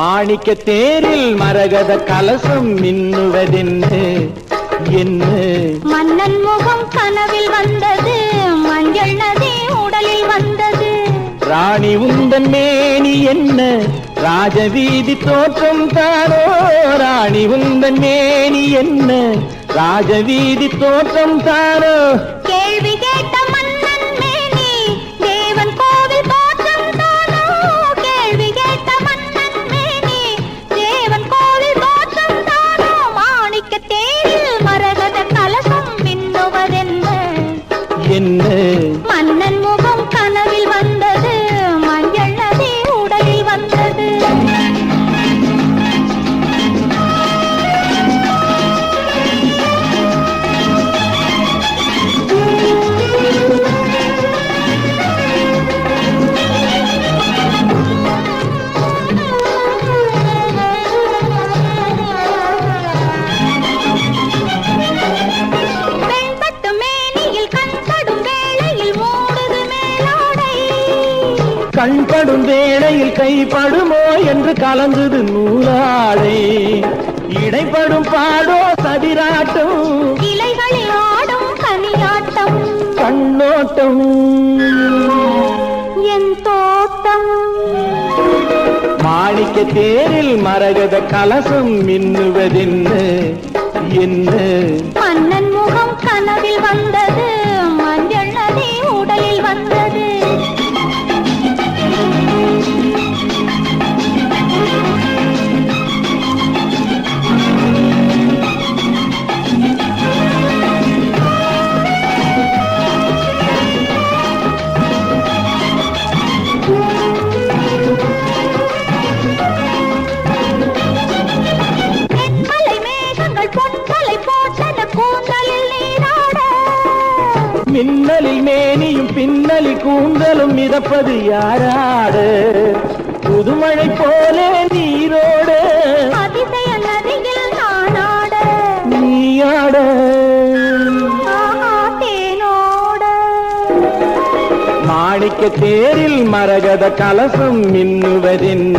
மாணிக்க தேரில் மரகத கலசம் மின்னுவதென்னு என்ன? மன்னன் முகம் கனவில் வந்தது மஞ்சள் நதி உடலில் வந்தது. ராணி உந்தன் மேனி என்ன? ராஜவீதி தோற்றம் தாரோ ராணி உந்தன் மேனி என்ன? ராஜவீதி தோற்றம் தாரோ கண்படும் வேளையில் கைப்படுமோ என்று கலந்தது நூலாடை. இடைப்படும் பாடோ சதிராட்டம். இலைகளில் ஆடும் கனியாட்டம். கண்ணோட்டம். என் தோட்டம். மாணிக்க தேரில் மரகத கலசம் மின்னுவதென்ன என்ன மின்னலில் மேனியும் பின்னலில் கூந்தலும் மிதப்பது யாராடு? புதுமழை போலே நீரோடு. நீயாட. மாணிக்க தேரில் மரகத கலசம் மின்னுவதென்ன